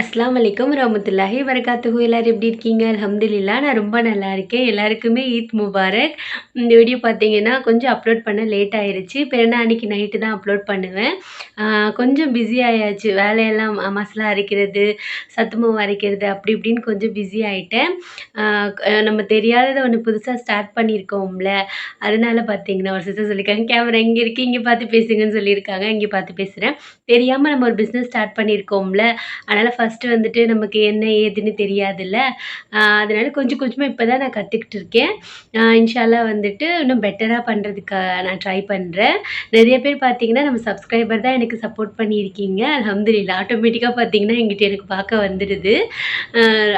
அஸ்லாம் வலைக்கம் ரஹமத்துல்லாஹி வரகாத்துகு எல்லோரும் எப்படி இருக்கீங்க? அலமதுல்லா நான் ரொம்ப நல்லா இருக்கேன். எல்லாருக்குமே ஈத் முபாரக். இந்த வீடியோ பார்த்தீங்கன்னா கொஞ்சம் அப்லோட் பண்ண லேட் ஆயிருச்சு. பிறனா அன்றைக்கி நைட்டு தான் அப்லோட் பண்ணுவேன். கொஞ்சம் பிஸி ஆயாச்சு. வேலையெல்லாம் மசாலா அரைக்கிறது சத்து மாவு அரைக்கிறது அப்படி இப்படின்னு கொஞ்சம் பிஸி ஆகிட்டேன் நம்ம தெரியாததை ஒன்று புதுசாக ஸ்டார்ட் பண்ணியிருக்கோம்ல. அதனால பார்த்தீங்கன்னா ஒரு சிஸ்டர் சொல்லியிருக்காங்க கேமரா இங்கே இருக்கு. இங்கே பார்த்து பேசுங்கன்னு சொல்லியிருக்காங்க. இங்கே பார்த்து பேசுகிறேன் தெரியாமல் நம்ம ஒரு பிஸ்னஸ் ஸ்டார்ட் பண்ணியிருக்கோம்ல. அதனால் ஃபஸ்ட்டு வந்துட்டு நமக்கு என்ன ஏதுன்னு தெரியாதுல்ல. அதனால் கொஞ்சம் கொஞ்சமாக இப்போ தான் நான் கற்றுக்கிட்டு இருக்கேன். இன்ஷால்லாம் வந்துட்டு இன்னும் பெட்டராக பண்ணுறதுக்கு நான் ட்ரை பண்ணுறேன் நிறைய பேர் பார்த்தீங்கன்னா நம்ம சப்ஸ்கிரைபர் தான் எனக்கு சப்போர்ட் பண்ணியிருக்கீங்க. அலமதுல்லா ஆட்டோமேட்டிக்காக பார்த்தீங்கன்னா எங்கிட்ட எனக்கு பார்க்க வந்துடுது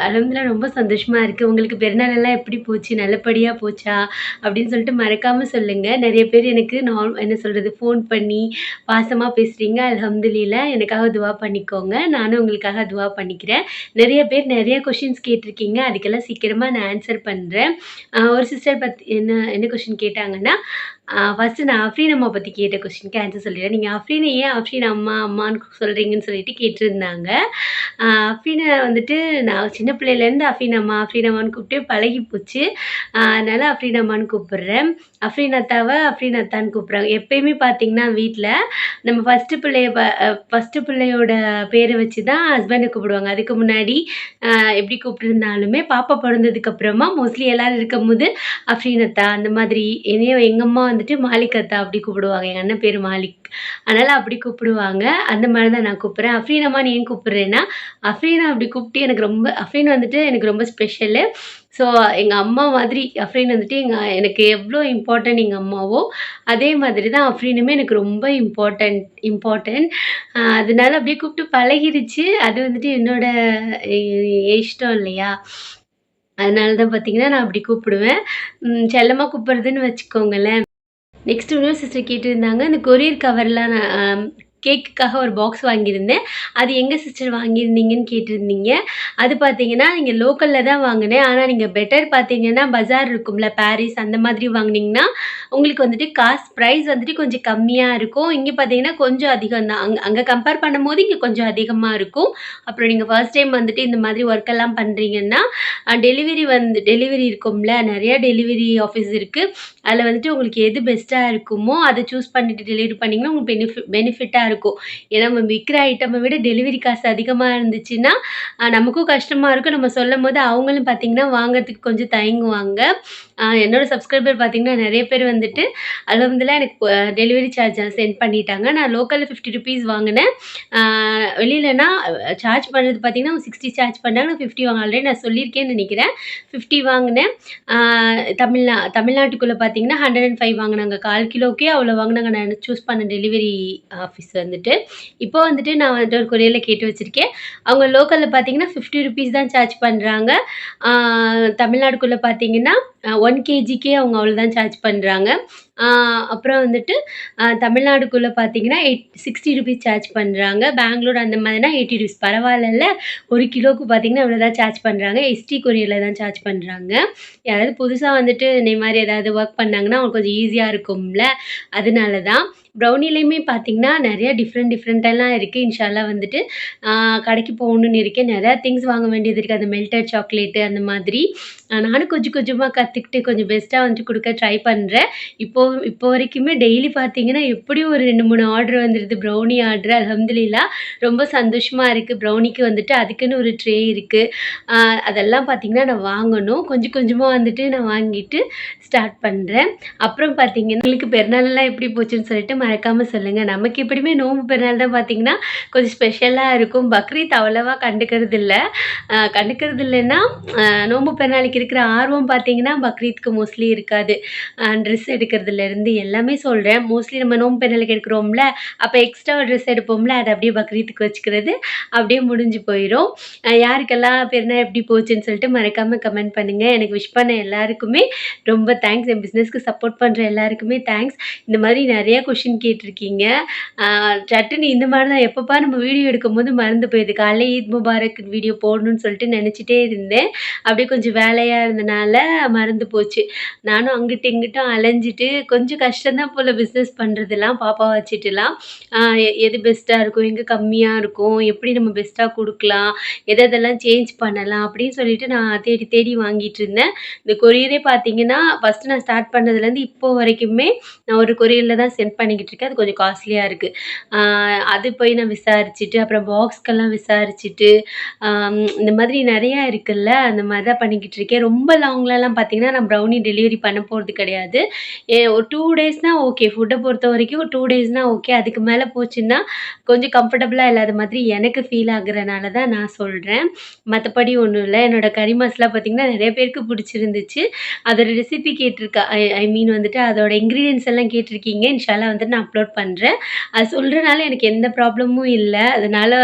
அலமதுல்லா ரொம்ப சந்தோஷமாக இருக்குது உங்களுக்கு பெருநாளெல்லாம் எப்படி போச்சு? நல்லபடியாக போச்சா? அப்படின்னு சொல்லிட்டு மறக்காமல் சொல்லுங்கள் நிறைய பேர் எனக்கு நான் என்ன சொல்கிறது ஃபோன் பண்ணி பாசமாக பேசுகிறீங்க அல்ஹம்துலில்லா எனக்காக துவா பண்ணிக்கோங்க. நானும் உங்களுக்கு உங்களுக்காக துவா பண்ணிக்கிறேன். நிறைய பேர் நிறைய கொஷின்ஸ் கேட்டிருக்கீங்க. அதுக்கெல்லாம் சீக்கிரமாக நான் ஆன்சர் பண்ணுறேன் ஒரு சிஸ்டர் பற்றி என்ன என்ன கொஷின் கேட்டாங்கன்னா ஃபஸ்ட்டு நான் அஃப்ரீன் அம்மா பற்றி கேட்ட கொஷினுக்கு ஆன்சர் சொல்லிடுறேன். நீங்கள் அஃப்ரீனை ஏன் அஃப்ரீன் அம்மா அம்மான்னு சொல்கிறீங்கன்னு சொல்லிட்டு கேட்டிருந்தாங்க. அஃப்ரீனை வந்துட்டு நான் சின்ன பிள்ளையிலேருந்து அஃப்ரீன் அம்மா அஃப்ரீன் அம்மான்னு கூப்பிட்டு பழகி போச்சு. அதனால் அஃப்ரீன் அம்மான்னு கூப்பிட்றேன். அஃப்ரீன் அத்தாவை அஃப்ரீன் அத்தான்னு கூப்பிட்றாங்க. எப்பயுமே பார்த்தீங்கன்னா வீட்டில் நம்ம ஃபஸ்ட்டு பிள்ளைய ப ஃபஸ்ட்டு பிள்ளையோட பேரை வச்சு தான் ஹஸ்பண்டை கூப்பிடுவாங்க. அதுக்கு முன்னாடி எப்படி கூப்பிட்டுருந்தாலுமே பாப்பா பிறந்ததுக்கப்புறமா மோஸ்ட்லி எல்லோரும் இருக்கும்போது அஃப்ரீன் அத்தா அந்த மாதிரி என்னையும் எங்கள் அம்மா வந்துட்டு மாலிக் அத்தா அப்படி கூப்பிடுவாங்க. எங்கள் அண்ணன் பேர் மாலிக். அதனால் அப்படி கூப்பிடுவாங்க. அந்த மாதிரி தான் நான் கூப்பிட்றேன். அஃப்ரீன் அம்மான்னு ஏன் கூப்பிட்றேன்னா அஃப்ரீனா அப்படி கூப்பிட்டு எனக்கு ரொம்ப அஃப்ரீன் வந்துட்டு எனக்கு ரொம்ப ஸ்பெஷலு ஸோ எங்கள் அம்மா மாதிரி அஃப்ரீன் வந்துட்டு எங்கள் எனக்கு எவ்வளோ இம்பார்ட்டன்ட் எங்கள் அம்மாவோ அதே மாதிரி தான் அஃப்ரீனுமே எனக்கு ரொம்ப இம்பார்ட்டன்ட் இம்பார்ட்டன்ட் அதனால அப்படியே கூப்பிட்டு பழகிருச்சு. அது வந்துட்டு என்னோட இஷ்டம் இல்லையா? அதனால தான் பார்த்தீங்கன்னா நான் அப்படி கூப்பிடுவேன். செல்லமாக கூப்பிட்றதுன்னு வச்சுக்கோங்களேன். நெக்ஸ்ட் இன்னொரு சிஸ்டர் கேட்டிருந்தாங்க இந்த கொரியர் கவர்லாம் நான் கேக்குக்காக ஒரு பாக்ஸ் வாங்கியிருந்தேன். அது எங்கே சிஸ்டர் வாங்கியிருந்தீங்கன்னு கேட்டிருந்தீங்க. அது பார்த்தீங்கன்னா நீங்கள் லோக்கலில் தான் வாங்கினேன். ஆனால் நீங்கள் பெட்டர் பார்த்தீங்கன்னா பஜார் இருக்கும்ல பாரிஸ் அந்த மாதிரி வாங்குனீங்கன்னா உங்களுக்கு வந்துட்டு காசு ப்ரைஸ் வந்துட்டு கொஞ்சம் கம்மியாக இருக்கும். இங்கே பார்த்தீங்கன்னா கொஞ்சம் அதிகம் தான். அங்கே அங்கே கம்பேர் பண்ணும்போது இங்கே கொஞ்சம் அதிகமாக இருக்கும். அப்புறம் நீங்கள் ஃபர்ஸ்ட் டைம் வந்துட்டு இந்த மாதிரி ஒர்க் எல்லாம் பண்ணுறீங்கன்னா டெலிவரி வந்து டெலிவரி இருக்கும்ல நிறையா டெலிவரி ஆஃபீஸ் இருக்குது அதில் வந்துட்டு உங்களுக்கு எது பெஸ்ட்டாக இருக்குமோ அதை சூஸ் பண்ணிட்டு டெலிவரி பண்ணிங்கன்னா உங்களுக்கு பெனிஃபிட் பெனிஃபிட்டாக இருக்கும். ஏன்னா நம்ம விற்கிற ஐட்டமை விட டெலிவரி காசு அதிகமாக இருந்துச்சுன்னா நமக்கும் கஷ்டமாக இருக்கும். நம்ம சொல்லும் போது அவங்களும் பார்த்தீங்கன்னா வாங்குறதுக்கு கொஞ்சம் தயங்குவாங்க. என்னோட சப்ஸ்கிரைபர் பார்த்திங்கன்னா நிறைய பேர் வந்துட்டு அலமதுல்லா எனக்கு டெலிவரி சார்ஜ் சென்ட் பண்ணிட்டாங்க. நான் லோக்கலில் ஃபிஃப்டி ருபீஸ் வாங்கினேன். வெளியிலனா சார்ஜ் பண்ணுறது பார்த்தீங்கன்னா சிக்ஸ்டி சார்ஜ் பண்ணாங்க. நான் ஃபிஃப்டி வாங்க ஆல்ரெடி நான் சொல்லியிருக்கேன்னு நினைக்கிறேன். ஃபிஃப்டி வாங்கினேன். தமிழ்நா தமிழ்நாட்டுக்குள்ளே பார்த்தீங்கன்னா ஹண்ட்ரட் அண்ட் ஃபைவ் வாங்கினாங்க. கால் கிலோக்கே அவ்வளோ வாங்கினாங்க. நான் சூஸ் பண்ண டெலிவரி ஆஃபீஸ் வந்துட்டு. இப்போ வந்துட்டு நான் வந்துட்டு ஒரு கொரியரில் கேட்டு வச்சுருக்கேன். அவங்க லோக்கலில் பார்த்தீங்கன்னா ஃபிஃப்டி ருபீஸ் தான் சார்ஜ் பண்ணுறாங்க தமிழ்நாடுக்குள்ளே பார்த்தீங்கன்னா ஒன் கேஜிக்கே அவங்க அவ்வளோதான் சார்ஜ் பண்ணுறாங்க அப்புறம் வந்துட்டு தமிழ்நாடுக்குள்ளே பார்த்தீங்கன்னா எயிட் சிக்ஸ்டி ருபீஸ் சார்ஜ் பண்ணுறாங்க பெங்களூர் அந்த மாதிரினா எயிட்டி ருபீஸ் பரவாயில்ல ஒரு கிலோவுக்கு பார்த்தீங்கன்னா இவ்வளோ தான் சார்ஜ் பண்ணுறாங்க எஸ்டி கொரியரில் தான் சார்ஜ் பண்ணுறாங்க யாராவது புதுசாக வந்துட்டு இந்த மாதிரி ஏதாவது ஒர்க் பண்ணாங்கன்னா அவங்களுக்கு கொஞ்சம் ஈஸியாக இருக்கும்ல. அதனால தான் ப்ரௌனிலையுமே பார்த்தீங்கன்னா நிறைய டிஃப்ரெண்ட் டிஃப்ரெண்ட்டெல்லாம் இருக்குது இன்ஷால்லா வந்துட்டு கடைக்கு போகணுன்னு இருக்கேன். நிறையா திங்ஸ் வாங்க வேண்டியது இருக்குது அந்த மெல்டட் சாக்லேட்டு அந்த மாதிரி. நானும் கொஞ்சம் கொஞ்சமாக கற்றுக்கிட்டு கொஞ்சம் பெஸ்ட்டாக வந்து கொடுக்க ட்ரை பண்ணுறேன் இப்போ இப்போ வரைக்குமே டெய்லி பார்த்தீங்கன்னா எப்படியும் ஒரு ரெண்டு மூணு ஆர்டர் வந்துடுது ப்ரௌனி ஆர்டர் அல்ஹம்துலில்லா ரொம்ப சந்தோஷமாக இருக்குது ப்ரௌனிக்கு வந்துட்டு அதுக்குன்னு ஒரு ட்ரே இருக்குது அதெல்லாம் பார்த்தீங்கன்னா நான் வாங்கணும். கொஞ்சம் கொஞ்சமாக வந்துட்டு நான் வாங்கிட்டு ஸ்டார்ட் பண்ணுறேன் அப்புறம் பார்த்தீங்கன்னா உங்களுக்கு பெருநாளெல்லாம் எப்படி போச்சுன்னு சொல்லிட்டு மறக்காமல் சொல்லுங்கள் நமக்கு எப்படியுமே நோம்பு பெருநாள் தான் பார்த்திங்கன்னா கொஞ்சம் ஸ்பெஷலாக இருக்கும். பக்ரீத் அவ்வளோவா கண்டுக்கிறது இல்லை கண்டுக்கிறது இல்லைன்னா நோம்பு பெருநாளைக்கு இருக்கிற ஆர்வம் பார்த்தீங்கன்னா பக்ரீத்துக்கு மோஸ்ட்லி இருக்காது. ட்ரெஸ் எடுக்கிறதுலேருந்து எல்லாமே சொல்கிறேன் மோஸ்ட்லி நம்ம நோம்பு பெண்களுக்கு எடுக்கிறோம்ல அப்போ எக்ஸ்ட்ரா ட்ரெஸ் எடுப்போம்ல அதை அப்படியே பக்ரீத்துக்கு வச்சுக்கிறது அப்படியே முடிஞ்சு போயிடும் யாருக்கெல்லாம் பெருநாள் எப்படி போச்சுன்னு சொல்லிட்டு மறக்காமல் கமெண்ட் பண்ணுங்கள் எனக்கு விஷ் பண்ண எல்லாருக்குமே ரொம்ப தேங்க்ஸ் என் பிஸ்னஸ்க்கு சப்போர்ட் பண்ணுற எல்லாருக்குமே தேங்க்ஸ் இந்த மாதிரி நிறையா கொஷின் கேட்டிருக்கீங்க. சட்டுன்னு இந்த மாதிரி தான் எப்பப்பா நம்ம வீடியோ எடுக்கும்போது மறந்து போயிடுது. காலையில் ஈத் முபாரக் வீடியோ போடணும்னு சொல்லிட்டு நினச்சிட்டே இருந்தேன். அப்படியே கொஞ்சம் வேலை வேலையாக இருந்தனால மறந்து போச்சு. நானும் அங்கிட்டும், இங்கிட்டும் அலைஞ்சிட்டு கொஞ்சம் கஷ்டந்தான் போல் பிஸ்னஸ் பண்ணுறதுலாம் பாப்பா வச்சுட்டுலாம். எது பெஸ்ட்டாக இருக்கும்? எங்கே கம்மியாக இருக்கும்? எப்படி நம்ம பெஸ்ட்டாக கொடுக்கலாம் எதை எதெல்லாம் சேஞ்ச் பண்ணலாம்? அப்படின்னு சொல்லிட்டு நான் தேடி தேடி வாங்கிட்டுருந்தேன். இந்த கொரியரே பார்த்தீங்கன்னா, ஃபர்ஸ்ட்டு நான் ஸ்டார்ட் பண்ணதுலேருந்து இப்போ வரைக்குமே நான் ஒரு கொரியரில் தான் சென்ட் பண்ணிக்கிட்டு இருக்கேன். அது கொஞ்சம் காஸ்ட்லியாக இருக்குது அது போய் நான் விசாரிச்சுட்டு, அப்புறம் பாக்ஸ்க்கெல்லாம் விசாரிச்சுட்டு, இந்த மாதிரி நிறையா இருக்குல்ல, அந்த மாதிரி தான் பண்ணிக்கிட்டு இருக்கேன். ரொம்ப லாங்லலாம் பார்த்தீங்கன்னா, நான் ப்ரௌனி டெலிவரி பண்ண போகிறது கிடையாது. ஏ ஒரு டூ டேஸ்னால் ஓகே. ஃபுட்ட பொறுத்தவரைக்கும் 2 டேஸ்னா ஓகே. அதுக்கு மேலே போச்சுன்னா, கொஞ்சம் கம்ஃபர்டபுளாக இல்லாத மாதிரி எனக்கு ஃபீல் ஆகுறனால தான் நான் சொல்கிறேன் மற்றபடி ஒன்றும் இல்லை என்னோடய கறி மசாலா பார்த்தீங்கன்னா, நிறைய பேருக்கு பிடிச்சிருந்துச்சு. அதோட ரெசிபி கேட்டிருக்கா ஐ ஐ மீன் வந்துட்டு அதோட இன்க்ரீடியன்ஸ் எல்லாம் கேட்டிருக்கீங்க. இன்ஷா வந்துட்டு நான் அப்லோட் பண்ணுறேன் அது சொல்கிறனால எனக்கு எந்த ப்ராப்ளமும் இல்லை அதனால்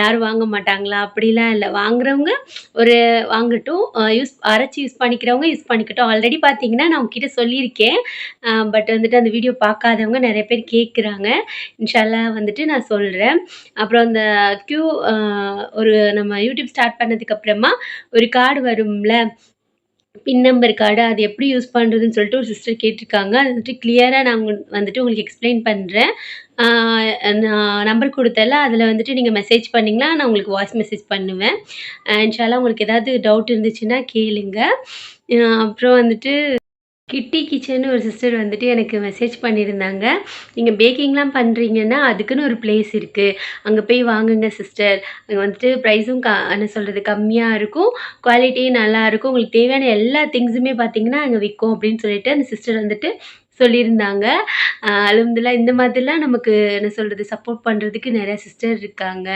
யாரும் வாங்க மாட்டாங்களா? அப்படிலாம் இல்லை வாங்குறவங்க ஒரு வாங்கட்டும். யூஸ் அரைச்சு யூஸ் பண்ணிக்கிறவங்க யூஸ் பண்ணிக்கட்டும். ஆல்ரெடி பார்த்தீங்கன்னா, நான் உங்ககிட்ட சொல்லியிருக்கேன். பட் வந்துட்டு அந்த வீடியோ பார்க்காதவங்க நிறைய பேர் கேட்குறாங்க. இன்ஷால்லா வந்துட்டு நான் சொல்றேன். அப்புறம் அந்த க்யூ ஒரு நம்ம யூடியூப் ஸ்டார்ட் பண்ணதுக்கு அப்புறமா ஒரு கார்டு வரும்ல. பின் நம்பர் கார்டு அது எப்படி யூஸ் பண்ணுறதுன்னு சொல்லிட்டு ஒரு சிஸ்டர் கேட்டிருக்காங்க. அது வந்துட்டு கிளியராக நான் வந்துட்டு உங்களுக்கு எக்ஸ்ப்ளைன் பண்ணுறேன் நான் நம்பர் கொடுத்தல அதில் வந்துட்டு நீங்கள் மெசேஜ் பண்ணிங்களா நான் உங்களுக்கு வாய்ஸ் மெசேஜ் பண்ணுவேன். இன்ஷாலாம் உங்களுக்கு ஏதாவது டவுட் இருந்துச்சுன்னா கேளுங்க. அப்புறம் வந்துட்டு கிட்டி கிச்சன்னு ஒரு சிஸ்டர் வந்துட்டு எனக்கு மெசேஜ் பண்ணியிருந்தாங்க. நீங்கள் பேக்கிங்லாம் பண்ணுறீங்கன்னா அதுக்குன்னு ஒரு பிளேஸ் இருக்குது அங்கே போய் வாங்குங்க சிஸ்டர். அங்கே வந்துட்டு ப்ரைஸும் க என்ன சொல்கிறது கம்மியாக இருக்கும். குவாலிட்டியும் நல்லாயிருக்கும் உங்களுக்கு தேவையான எல்லா திங்ஸுமே பார்த்தீங்கன்னா, அங்கே விற்கும் அப்படின்னு சொல்லிட்டு அந்த சிஸ்டர் வந்துட்டு சொல்லியிருந்தாங்க. அ இந்த மாதிரிலாம் நமக்கு என்ன சொல்கிறது சப்போர்ட் பண்ணுறதுக்கு நிறையா சிஸ்டர் இருக்காங்க.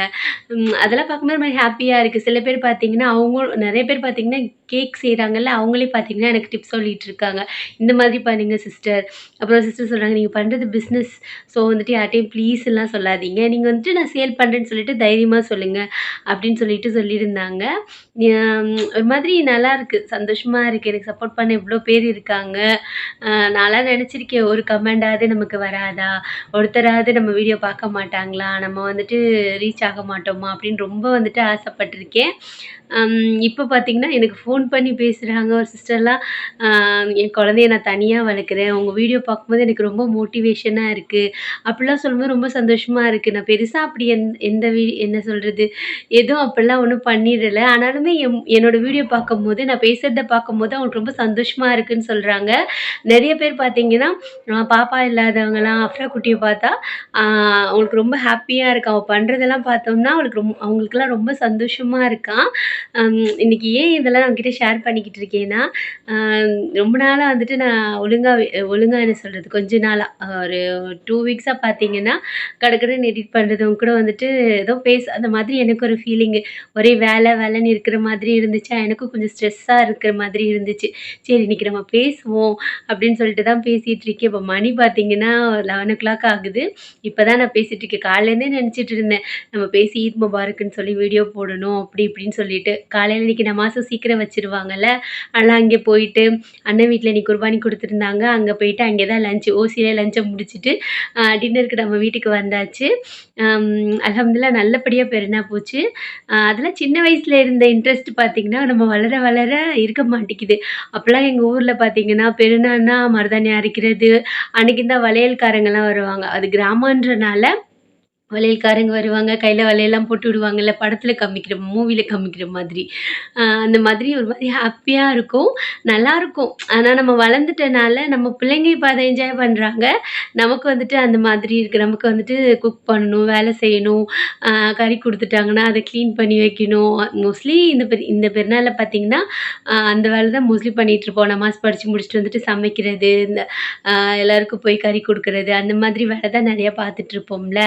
அதெல்லாம் பார்க்கும்போது மாதிரி ஹாப்பியாக இருக்குது சில பேர் பார்த்தீங்கன்னா, அவங்களும் நிறைய பேர் பார்த்தீங்கன்னா, கேக் செய்கிறாங்கல்ல அவங்களே பார்த்தீங்கன்னா, எனக்கு டிப்ஸ் சொல்லிகிட்டு இருக்காங்க. இந்த மாதிரி பண்ணுங்க சிஸ்டர். அப்புறம் சிஸ்டர் சொல்கிறாங்க நீங்கள் பண்ணுறது பிஸ்னஸ். ஸோ வந்துட்டு யார்ட்டையும் ப்ளீஸ்லாம் சொல்லாதீங்க. நீங்கள் வந்துட்டு நான் சேல் பண்ணுறேன்னு சொல்லிட்டு தைரியமாக சொல்லுங்கள் அப்படின்னு சொல்லிட்டு சொல்லியிருந்தாங்க. ஒரு மாதிரி நல்லாயிருக்கு சந்தோஷமாக இருக்குது எனக்கு சப்போர்ட் பண்ண இவ்வளோ பேர் இருக்காங்க. நான்லாம் நினச்சிருக்கேன் ஒரு கமெண்டாவது நமக்கு வராதா? ஒருத்தராவது நம்ம வீடியோ பார்க்க மாட்டாங்களா? நம்ம வந்துட்டு ரீச் ஆக மாட்டோமா? அப்படின்னு ரொம்ப வந்துட்டு ஆசைப்பட்டிருக்கேன் இப்போ பார்த்திங்கன்னா பார்த்தீங்கன்னா, எனக்கு ஃபோன் ஃபோன் பண்ணி பேசுகிறாங்க ஒரு சிஸ்டர்லாம். "என் குழந்தைய நான் தனியாக வளர்க்குறேன். உங்கள் வீடியோ பார்க்கும்போது எனக்கு ரொம்ப மோட்டிவேஷனாக இருக்குது அப்படிலாம் சொல்லும்போது ரொம்ப சந்தோஷமாக இருக்குது நான் பெருசாக அப்படி எந் எந்த வீ என்ன சொல்கிறது எதுவும் அப்படிலாம் ஒன்றும் பண்ணிடலை. ஆனாலுமே எம் என்னோட வீடியோ பார்க்கும்போது, நான் பேசுகிறத பார்க்கும்போது அவங்களுக்கு ரொம்ப சந்தோஷமாக இருக்குன்னு சொல்கிறாங்க நிறைய பேர் பார்த்தீங்கன்னா, பாப்பா இல்லாதவங்களாம் அஃப்ரா குட்டியை பார்த்தா, அவங்களுக்கு ரொம்ப ஹாப்பியாக இருக்கு? அவள் பண்ணுறதெல்லாம் பார்த்தோம்னா, அவளுக்கு ரொம் அவங்களுக்குலாம் ரொம்ப சந்தோஷமாக இருக்கான் இன்றைக்கி ஏன் இதெல்லாம் நான் உங்ககிட்ட ஷேர் பண்ணிக்கிட்டு இருக்கேன்னா, ரொம்ப நாளாக வந்துட்டு நான் ஒழுங்காக ஒழுங்காக என்ன சொல்கிறது கொஞ்ச நாளாக ஒரு டூ வீக்ஸாக பார்த்தீங்கன்னா, கடகடன்னு எடிட் பண்ணுறதும் கூட வந்துட்டு ஏதோ பேச அந்த மாதிரி எனக்கு ஒரு ஃபீலிங்கு. ஒரே வேலை வேலைன்னு இருக்கிற மாதிரி இருந்துச்சா, எனக்கும் கொஞ்சம் ஸ்ட்ரெஸ்ஸாக இருக்கிற மாதிரி இருந்துச்சு. சரி இன்னைக்கு நம்ம பேசுவோம் அப்படின்னு சொல்லிட்டு தான் பேசிகிட்டு இருக்கேன். இப்போ மணி பார்த்தீங்கன்னா 11:00 ஆகுது. இப்போ தான் நான் பேசிகிட்டு இருக்கேன். காலையிலேருந்தே நினச்சிட்டு இருந்தேன். நம்ம பேசி ஈத் முபாருக்குன்னு சொல்லி வீடியோ போடணும் அப்படி இப்படின்னு சொல்லிட்டு. காலையில இன்னைக்கு மாதம் சீக்கிரம் வச்சு வச்சுருவாங்கல்ல. அதெல்லாம் அங்கே போயிட்டு அண்ணன் வீட்டில் நீ குர்பானி கொடுத்துருந்தாங்க அங்கே போயிட்டு அங்கே தான் லஞ்ச் ஓசியிலே லஞ்சை முடிச்சுட்டு, டின்னருக்கு நம்ம வீட்டுக்கு வந்தாச்சு. அம் நல்லபடியாக பெருனா போச்சு. அதெல்லாம் சின்ன வயசில் இருந்த இன்ட்ரெஸ்ட் பார்த்திங்கன்னா நம்ம வளர வளர இருக்க மாட்டேங்குது. அப்போல்லாம் எங்கள் ஊரில் பார்த்தீங்கன்னா, பெருனான்னா மருதாணி அரைக்கிறது, அன்னைக்கு தான் வளையல்காரங்கெல்லாம் வருவாங்க. அது கிராமன்றனால வளையல்காரங்க வருவாங்க. கையில் வலையெல்லாம் போட்டு விடுவாங்கல்ல. படத்தில் காமிக்கிற மூவியில் காமிக்கிற மாதிரி. அந்த மாதிரி ஒரு மாதிரி ஹாப்பியாக இருக்கும். நல்லாயிருக்கும் ஆனால் நம்ம வளர்ந்துட்டனால நம்ம பிள்ளைங்க இப்போ அதை என்ஜாய் பண்ணுறாங்க நமக்கு வந்துட்டு அந்த மாதிரி இருக்கு. நமக்கு வந்துட்டு குக் பண்ணணும், வேலை செய்யணும். கறி கொடுத்துட்டாங்கன்னா அதை க்ளீன் பண்ணி வைக்கணும். மோஸ்ட்லி இந்த பெரு இந்த பெருநாளில் பார்த்திங்கன்னா அந்த வேலை தான் மோஸ்ட்லி பண்ணிகிட்ருப்போம் நமாஸ் படித்து முடிச்சுட்டு வந்துட்டு சமைக்கிறது, இந்த எல்லாருக்கும் போய் கறி கொடுக்கறது அந்த மாதிரி வேலை தான் நிறையா பார்த்துட்ருப்போம்ல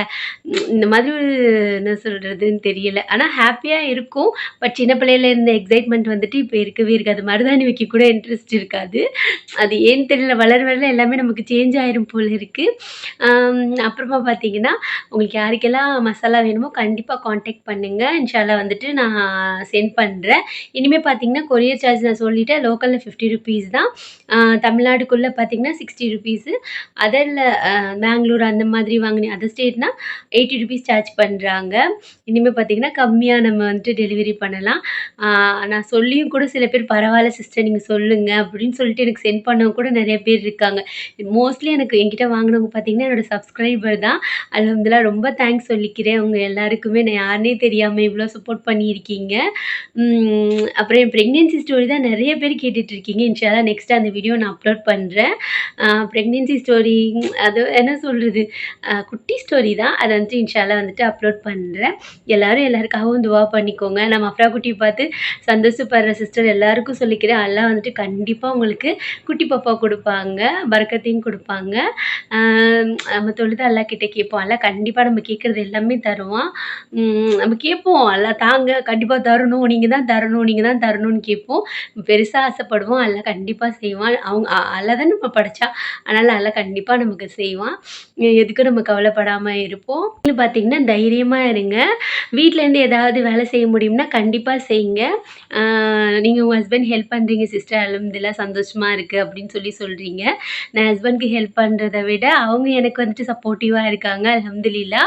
இந்த மாதிரி ஒரு என்ன சொல்கிறதுன்னு தெரியல. ஆனால் ஹாப்பியாக இருக்கும். பட் சின்ன பிள்ளையில இருந்த எக்ஸைட்மெண்ட் வந்துட்டு இப்போ இருக்கவே இருக்காது. மருதாணி வைக்க கூட இன்ட்ரெஸ்ட் இருக்காது. அது ஏன்னு தெரியல. வளர வளர எல்லாமே நமக்கு சேஞ்ச் ஆயிரும் போல இருக்குது அப்புறமா பார்த்தீங்கன்னா, உங்களுக்கு யாருக்கெல்லாம் மசாலா வேணுமோ கண்டிப்பாக காண்டாக்ட் பண்ணுங்கள் இன்ஷால்லா வந்துட்டு நான் சென்ட் பண்ணுறேன் இனிமேல் பார்த்தீங்கன்னா, கொரியர் சார்ஜ் நான் சொல்லிட்டேன். லோக்கல்ல ₹50 தான். தமிழ்நாடுக்குள்ளே பார்த்தீங்கன்னா சிக்ஸ்டி ருபீஸு அதரில் பெங்களூர் அந்த மாதிரி வாங்கினேன் அதர் ஸ்டேட்னா எயிட்டி ருபீஸ் சார்ஜ் பண்ணுறாங்க இனிமேல் பார்த்தீங்கன்னா கம்மியாக நம்ம வந்துட்டு டெலிவரி பண்ணலாம். நான் சொல்லியும் கூட சில பேர் பரவாயில்ல சிஸ்டர் நீங்கள் சொல்லுங்கள் அப்படின்னு சொல்லிட்டு எனக்கு சென்ட் பண்ணவங்க கூட நிறைய பேர் இருக்காங்க. மோஸ்ட்லி எனக்கு என்கிட்ட வாங்கினவங்க பார்த்தீங்கன்னா என்னோட சப்ஸ்கிரைபர் தான். அல்ஹம்துலில்லாஹ் ரொம்ப தேங்க்ஸ் சொல்லிக்கிறேன். உங்கள் எல்லாருக்குமே நான் யாருனே தெரியாமல் இவ்வளோ சப்போர்ட் பண்ணியிருக்கீங்க. அப்புறம் என் ப்ரெக்னென்சி ஸ்டோரி தான் நிறைய பேர் கேட்டுட்டு இருக்கீங்க இன்ஷால்லா நெக்ஸ்ட் அந்த வீடியோ நான் அப்லோட் பண்ணுறேன் ப்ரெக்னென்சி ஸ்டோரி அது என்ன சொல்கிறது குட்டி ஸ்டோரி தான். அதை வந்துட்டு இன்ஷால்லா வந்துட்டு அப்லோட் பண்ணுறேன் எல்லோரும் எல்லாருக்காகவும் துவா பண்ணிக்கோங்க. நம்ம அஃப்ரா குட்டியை பார்த்து சந்தோஷப்படுற சிஸ்டர் எல்லாருக்கும் சொல்லிக்கிறேன். எல்லாம் வந்துட்டு கண்டிப்பாக உங்களுக்கு குட்டி பாப்பா கொடுப்பாங்க பறக்கத்தையும் கொடுப்பாங்க. நம்ம தொழுது அல்லா கிட்டே கேட்போம். அல்லா கண்டிப்பாக நம்ம கேட்குறது எல்லாமே தருவான். நம்ம கேட்போம். அல்லா தாங்க கண்டிப்பாக தரணும். நீங்கள் தான் தரணும் நீங்கள் தான் தரணும்னு கேட்போம். பெருசாக ஆசைப்படுவோம். அல்லா கண்டிப்பாக செய்வான். அவங்க அ- அல்லா தான் நம்ம படைச்சா. அதனால் அல்லா கண்டிப்பாக நமக்கு செய்வான். எதுக்கும் நம்ம கவலைப்படாமல் இருப்போம். பார்த்தீங்கன்னா தைரியமாக இருங்க. வீட்டிலேருந்து ஏதாவது வேலை செய்ய முடியும்னா கண்டிப்பாக செய்யுங்க. நீங்கள் உங்கள் ஹஸ்பண்ட் ஹெல்ப் பண்ணுறீங்க சிஸ்டர் அலமதுல்லா சந்தோஷமாக இருக்குது அப்படின்னு சொல்லி சொல்கிறீங்க நான் ஹஸ்பண்ட்க்கு ஹெல்ப் பண்ணுறத விட அவங்க எனக்கு வந்துட்டு சப்போர்ட்டிவாக இருக்காங்க அலமதுல்லா.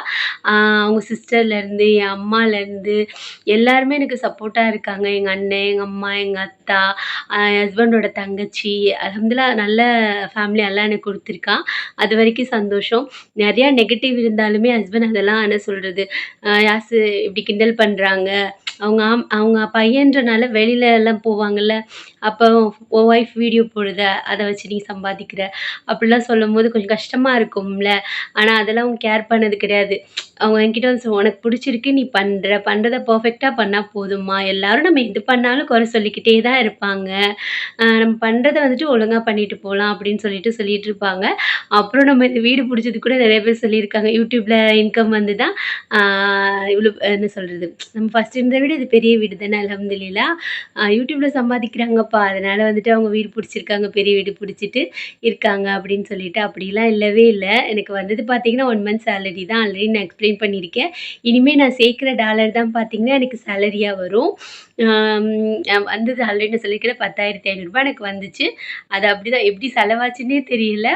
அவங்க சிஸ்டர்லேருந்து என் அம்மாலேருந்து எல்லாருமே எனக்கு சப்போர்ட்டாக இருக்காங்க. எங்கள் அண்ணன் எங்கள் அம்மா எங்கள் அத்தா என் ஹஸ்பண்டோட தங்கச்சி அலமதுல்லா நல்ல ஃபேமிலி எல்லாம் எனக்கு கொடுத்துருக்கான். அது வரைக்கும் சந்தோஷம். நிறையா நெகட்டிவ் இருந்தாலுமே ஹஸ்பண்ட் அதெல்லாம் என்ன சொல்கிறது யாசு இப்படி கிண்டல் பண்ணுறாங்க அவங்க ஆம் அவங்க பையன்றனால வெளியில எல்லாம் போவாங்கல்ல. அப்போ உன் ஒய்ஃப் வீடியோ போடுத அதை வச்சு நீ சம்பாதிக்கிற. அப்படிலாம் சொல்லும் போது கொஞ்சம் கஷ்டமாக இருக்கும்ல. ஆனால் அதெல்லாம் அவங்க கேர் பண்ணது கிடையாது. அவங்க என்கிட்ட வந்து உனக்கு பிடிச்சிருக்கு நீ பண்ணுற பண்ணுறத பர்ஃபெக்டாக பண்ணால் போதும்மா. எல்லாரும் நம்ம எது பண்ணாலும் குறை சொல்லிக்கிட்டே தான் இருப்பாங்க. நம்ம பண்ணுறத வந்துட்டு ஒழுங்காக பண்ணிட்டு போகலாம் அப்படின்னு சொல்லிட்டு சொல்லிட்டு இருப்பாங்க. அப்புறம் நம்ம இந்த வீடு பிடிச்சது கூட நிறைய பேர் சொல்லியிருக்காங்க. யூடியூப்பில் இன்கம் வந்து தான் இவ்வளோ என்ன சொல்கிறது நம்ம ஃபஸ்ட் இருந்த விட இது பெரிய வீடு தானே அலமதுல்லா யூடியூப்பில் சம்பாதிக்கிறாங்கப்பா. அதனால் வந்துட்டு அவங்க வீடு பிடிச்சிருக்காங்க பெரிய வீடு பிடிச்சிட்டு இருக்காங்க அப்படின்னு சொல்லிட்டு அப்படிலாம் இல்லவே இல்லை. எனக்கு வந்தது பார்த்தீங்கன்னா ஒன் மந்த் சேலரி தான். ஆல்ரெடி நான் எக்ஸ்பிளைன் பண்ணியிருக்கேன் இனிமேல் நான் சேர்க்குற டாலர் தான் பார்த்தீங்கன்னா எனக்கு சேலரியாக வரும். வந்தது ஆல்ரெடி நான் சொல்லியிருக்கிறேன் பத்தாயிரத்தி ஐநூறுரூபா எனக்கு வந்துச்சு. அது அப்படி தான் எப்படி செலவாச்சுன்னே தெரியல.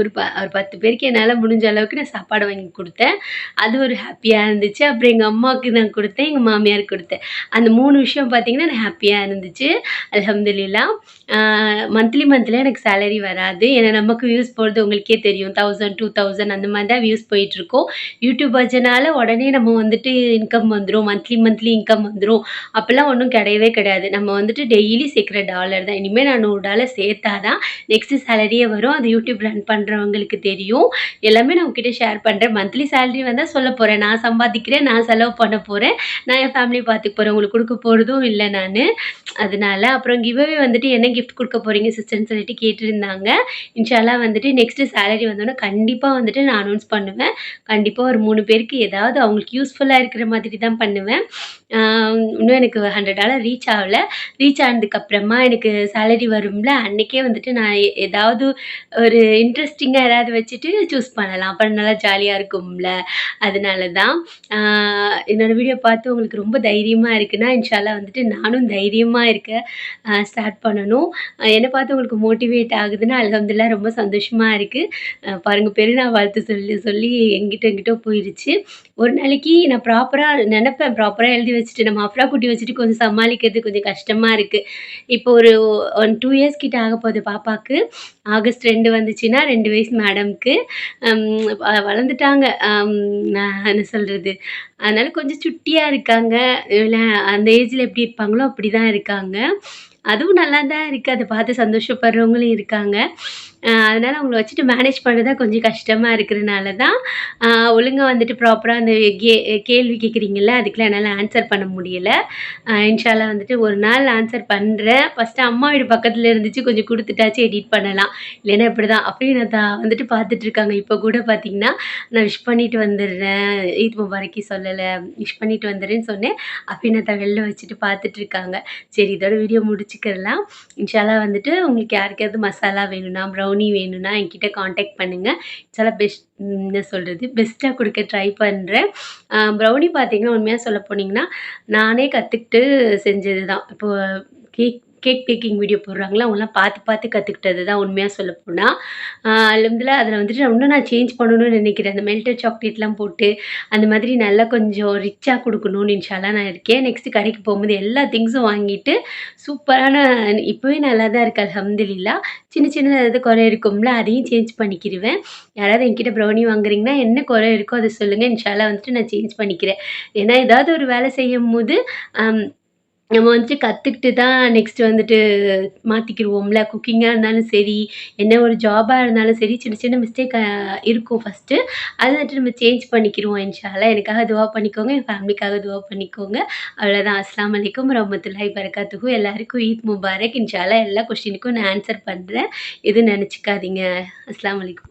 ஒரு ப ஒரு பத்து பேருக்கு என்னால் முடிஞ்ச அளவுக்கு நான் சாப்பாடு வாங்கி கொடுத்தேன். அது ஒரு ஹாப்பியாக இருந்துச்சு. அப்புறம் எங்கள் அம்மாவுக்கு நான் கொடுத்தேன் எங்கள் மாமியாருக்கு கொடுத்தேன். அந்த மூணு விஷயம் பார்த்தீங்கன்னா எனக்கு ஹாப்பியாக இருந்துச்சு. அல்ஹம்துலில்லா. மந்த்லி மந்த்லி எனக்கு சேலரி வராது. ஏன்னா நமக்கு வியூஸ் போகிறது உங்களுக்கே தெரியும். தௌசண்ட் டூ தௌசண்ட் அந்த மாதிரி தான் வியூஸ் போயிட்டுருக்கோம். யூடியூப் வச்சனால உடனே நம்ம வந்துட்டு இன்கம் வந்துடும் மந்த்லி மந்த்லி இன்கம் வந்துடும் அப்போல்லாம் ஒன்றும் கிடையவே கிடையாது. நம்ம வந்துட்டு டெய்லி சேர்க்குற டாலர் தான். இனிமேல் நான் நூறு டாலர் சேர்த்தா தான் நெக்ஸ்ட்டு சேலரியே வரும். அது யூடியூப் ரன் பண்ண பண்ணுறவங்களுக்கு தெரியும். எல்லாமே நான் உங்ககிட்ட ஷேர் பண்ணுறேன் மந்த்லி சேலரி வந்தால் சொல்ல போகிறேன் நான் சம்பாதிக்கிறேன். நான் செலவு பண்ண போகிறேன் நான் என் ஃபேமிலி பார்த்துக்க போகிறேன் உங்களுக்கு கொடுக்க போகிறதும் இல்லை நான். அதனால அப்புறம் கிவ்அவே வந்துட்டு என்ன கிஃப்ட் கொடுக்க போகிறீங்க சிஸ்டர்னு சொல்லிட்டு கேட்டிருந்தாங்க. இன்ஷாலாக வந்துட்டு நெக்ஸ்ட்டு சேலரி வந்தோடனே கண்டிப்பாக வந்துட்டு நான் அனௌன்ஸ் பண்ணுவேன். கண்டிப்பாக ஒரு மூணு பேருக்கு ஏதாவது அவங்களுக்கு யூஸ்ஃபுல்லாக இருக்கிற மாதிரி தான் பண்ணுவேன். இன்னும் எனக்கு ஹண்ட்ரட் டாலர் ரீச் ஆகலை. ரீச் ஆனதுக்கப்புறமா எனக்கு சேலரி வரும்ல அன்றைக்கே வந்துட்டு நான் எ- ஏதாவது ஒரு இன்ட்ரெஸ்ட் இன்ட்ரெஸ்டிங்காக ஏதாவது வச்சுட்டு சூஸ் பண்ணலாம். அப்புறம் நல்லா ஜாலியாக இருக்கும்ல. அதனால தான் என்னோடய என்னோட வீடியோ பார்த்து உங்களுக்கு ரொம்ப தைரியமாக இருக்குன்னா இன்ஷால்லா வந்துட்டு நானும் தைரியமாக இருக்க ஸ்டார்ட் பண்ணணும். என்னை பார்த்து உங்களுக்கு மோட்டிவேட் ஆகுதுன்னா அல்ஹம்துலில்லாஹ் ரொம்ப சந்தோஷமாக இருக்குது பாருங்கள் பெருநாள் வாழ்த்து சொல்லி சொல்லி எங்கிட்ட எங்கிட்ட போயிடுச்சு ஒரு நாளைக்கு நான் ப்ராப்பராக நினப்பேன். ப்ராப்பராக எழுதி வச்சுட்டு நம்ம அஃப்ரா குட்டி வச்சுட்டு கொஞ்சம் சமாளிக்கிறது கொஞ்சம் கஷ்டமாக இருக்குது இப்போ ஒரு ஒன் டூ இயர்ஸ் கிட்ட ஆக போகுது பாப்பாவுக்கு ஆகஸ்ட் ரெண்டு வந்துச்சுன்னா ரெண்டு வயசு மேடம்க்கு வளர்ந்துட்டாங்க. என்ன சொல்கிறது அதனால கொஞ்சம் சுட்டியாக இருக்காங்க. இல்லை அந்த ஏஜில் எப்படி இருப்பாங்களோ அப்படி தான் இருக்காங்க. அதுவும் நல்லா தான் இருக்குது அதை பார்த்து சந்தோஷப்படுறவங்களும் இருக்காங்க. அதனால் அவங்கள வச்சுட்டு மேனேஜ் பண்ணுறதா கொஞ்சம் கஷ்டமாக இருக்கிறனால தான் ஒழுங்காக வந்துட்டு ப்ராப்பராக அந்த கே கேள்வி கேட்குறீங்கள அதுக்கெலாம் என்னால் ஆன்சர் பண்ண முடியல. ஆஹ் வந்துட்டு ஒரு நாள் ஆன்சர் பண்ணுறேன் ஃபஸ்ட்டு அம்மா வீடு பக்கத்தில் இருந்துச்சு கொஞ்சம் கொடுத்துட்டாச்சு எடிட் பண்ணலாம். இல்லைன்னா இப்படி தான் அப்படின்னு தான் வந்துட்டு பார்த்துட்டு இருக்காங்க. இப்போ கூட பார்த்தீங்கன்னா நான் விஷ் பண்ணிட்டு வந்துடுறேன். ஈத் முபாரக்கி சொல்லலை. விஷ் பண்ணிட்டு வந்துடுறேன்னு சொன்னேன். அப்படின்னு வெளில வச்சுட்டு பார்த்துட்ருக்காங்க சரி இதோட வீடியோ முடிச்சுக்கிறலாம். இன்ஷாலாக வந்துட்டு உங்களுக்கு யாருக்காவது மசாலா வேணும்னா ப்ரௌன் வேணும்னா என்கிட்ட காண்டாக்ட் பண்ணுங்கள் இன்ஷால்லா பெஸ்ட் என்ன சொல்கிறது பெஸ்ட்டாக கொடுக்க ட்ரை பண்ணுறேன் ப்ரௌனி பார்த்தீங்கன்னா உண்மையாக சொல்ல போனீங்கன்னா நானே கற்றுக்கிட்டு செஞ்சது தான் இப்போது கேக் கேக் பேக்கிங் வீடியோ போடுறாங்களா அவங்களாம் பார்த்து பார்த்து கற்றுக்கிட்டது தான் உண்மையாக சொல்லப்போனால் அல்ஹம்துலில்லாஹ் அதில் வந்துட்டு இன்னும் நான் சேஞ்ச் பண்ணணும்னு நினைக்கிறேன். அந்த மெல்டட் சாக்லேட்லாம் போட்டு அந்த மாதிரி நல்லா கொஞ்சம் ரிச்சாக கொடுக்கணும்னு இன்ஷால்லா நான் இருக்கேன். நெக்ஸ்ட்டு கடைக்கு போகும்போது எல்லா திங்ஸும் வாங்கிட்டு சூப்பரான இப்போவே நல்லா தான் இருக்குது அல்ஹம்துலில்லாஹ். சின்ன சின்ன எதாவது குறை இருக்கும்ல அதையும் சேஞ்ச் பண்ணிக்கிடுவேன் யாராவது என்கிட்ட ப்ரௌனி வாங்குறீங்கன்னா என்ன குறை இருக்கோ அதை சொல்லுங்கள் இன்ஷாலாக வந்துட்டு நான் சேஞ்ச் பண்ணிக்கிறேன். ஏன்னா ஏதாவது ஒரு வேலை செய்யும்போது போது நம்ம வந்துட்டு கற்றுக்கிட்டு தான் நெக்ஸ்ட் வந்துட்டு மாற்றிக்கிடுவோம்ல குக்கிங்காக இருந்தாலும் சரி என்ன ஒரு ஜாபாக இருந்தாலும் சரி சின்ன சின்ன மிஸ்டேக் இருக்கும் ஃபஸ்ட்டு அதை வந்துட்டு நம்ம சேஞ்ச் பண்ணிக்கிடுவோம் இன்ஷால்லா எனக்காக துவா பண்ணிக்கோங்க என் ஃபேமிலிக்காக துவா பண்ணிக்கோங்க. அவ்வளோதான் அஸ்லாம் அலைக்கும் ரஹ்மத்துல்லாஹி பரக்காத்துக்கும் எல்லாருக்கும் ஈத் முபாரக். இன்ஷால்லா எல்லா கொஷினுக்கும் நான் ஆன்சர் பண்ணுறேன் எதுவும் நினச்சிக்காதீங்க. அஸ்லாம் அலைக்கும்.